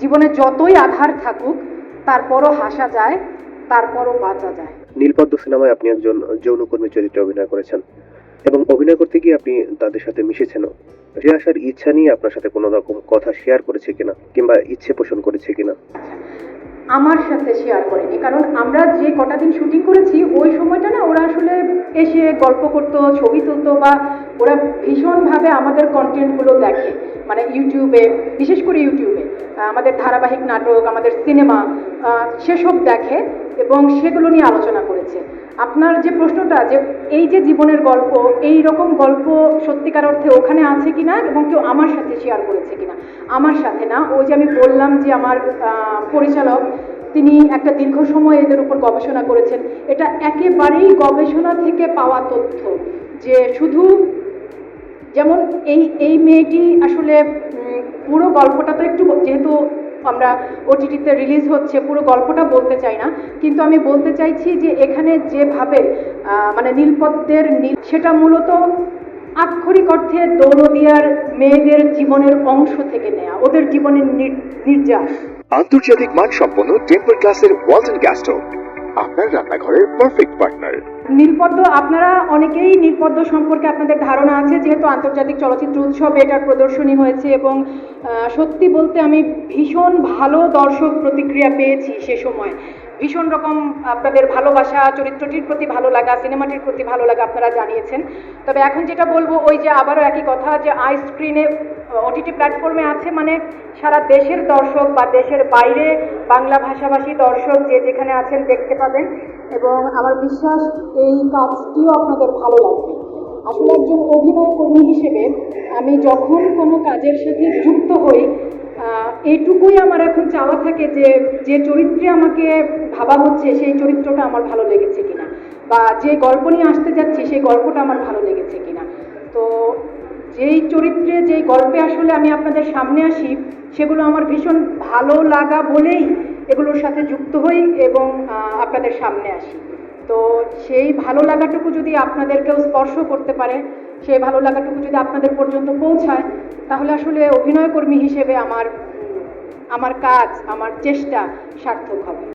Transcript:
জীবনে যতই আধার থাকুক তারপরও হাসা যায় তারপরও বাঁচা যায়। নীলপদ্ম সিনেমায় আপনি একজন যৌনকর্মী চরিত্রে অভিনয় করেছেন এবং অভিনয় করতে গিয়ে আপনি তাদের সাথে মিশেছেনও। ফিরে আসার ইচ্ছা নিয়ে আপনার সাথে কোনো রকম কথা শেয়ার করেছে কিনা কিংবা ইচ্ছে পোষণ করেছে কিনা? আমার সাথে শেয়ার করেনি কারণ আমরা যে কটা দিন শুটিং করেছি ওই সময়টা না ওরা আসলে এসে গল্প করতো ছবি তুলতো বা ওরা ভীষণভাবে আমাদের কন্টেন্টগুলো দেখে মানে ইউটিউবে বিশেষ করে ইউটিউবে আমাদের ধারাবাহিক নাটক, আমাদের সিনেমা সেসব দেখে এবং সেগুলো নিয়ে আলোচনা করেছে। আপনার যে প্রশ্নটা যে এই যে জীবনের গল্প, এই রকম গল্প সত্যিকার অর্থে ওখানে আছে কিনা এবং কেউ আমার সাথে শেয়ার করেছে কিনা? আমার সাথে না। ওই যে আমি বললাম যে আমার পরিচালক, তিনি একটা দীর্ঘ সময় এদের উপর গবেষণা করেছেন। এটা একেবারেই গবেষণা থেকে পাওয়া তথ্য যে শুধু যেমন এই এই মেয়েটি আসলে পুরো গল্পটা তো একটু যেহেতু আমরা ওটিটিতে রিলিজ হচ্ছে, পুরো গল্পটা বলতে চাই না। কিন্তু আমি বলতে চাইছি যে এখানে যেভাবে মানে নীলপদ্মের নীল, সেটা মূলত আক্ষরিক অর্থে দৌলদিয়ার মেয়েদের জীবনের অংশ থেকে নেয়া, ওদের জীবনের নির্যাস। আন্তর্জাতিক মানসম্পন্ন টেম্পার ক্লাসের ওয়ালটন গ্যাস্টোভ আপনার রান্নাঘরের পারফেক্ট পার্টনার নীলপদ্ম, আপনারা অনেকেই নীলপদ্ম সম্পর্কে আপনাদের ধারণা আছে, যেহেতু আন্তর্জাতিক চলচ্চিত্র উৎসবে এটার প্রদর্শনী হয়েছে এবং সত্যি বলতে আমি ভীষণ ভালো দর্শক প্রতিক্রিয়া পেয়েছি সে সময়। ভীষণ রকম আপনাদের ভালোবাসা, চরিত্রটির প্রতি ভালো লাগা, সিনেমাটির প্রতি ভালো লাগা আপনারা জানিয়েছেন। তবে এখন যেটা বলব, ওই যে আবারও একই কথা যে আই স্ক্রিনে ওটিটি প্ল্যাটফর্মে আছে মানে সারা দেশের দর্শক বা দেশের বাইরে বাংলা ভাষাভাষী দর্শক যে যেখানে আছেন দেখতে পাবেন। এবং আমার বিশ্বাস এই কাজটিও আপনাদের ভালো লাগবে। আসলে একজন অভিনয় কর্মী হিসেবে আমি যখন কোনো কাজের সাথে যুক্ত হই এইটুকুই আমার এখন চাওয়া থাকে যে যে চরিত্রে আমাকে ভাবা হচ্ছে, সেই চরিত্রটা আমার ভালো লেগেছে কিনা। বা যে গল্প নিয়ে আসতে যাচ্ছি, সেই গল্পটা আমার ভালো লেগেছে যেই চরিত্রে যেই গল্পে আসলে আমি আপনাদের সামনে আসি, সেগুলো আমার ভীষণ ভালো লাগা বলেই এগুলোর সাথে যুক্ত হই এবং আপনাদের সামনে আসি। তো সেই ভালো লাগাটুকু যদি আপনাদেরকেও স্পর্শ করতে পারে, সেই ভালো লাগাটুকু যদি আপনাদের পর্যন্ত পৌঁছায়, তাহলে আসলে অভিনয়কর্মী হিসেবে আমার আমার কাজ, আমার চেষ্টা সার্থক হবে।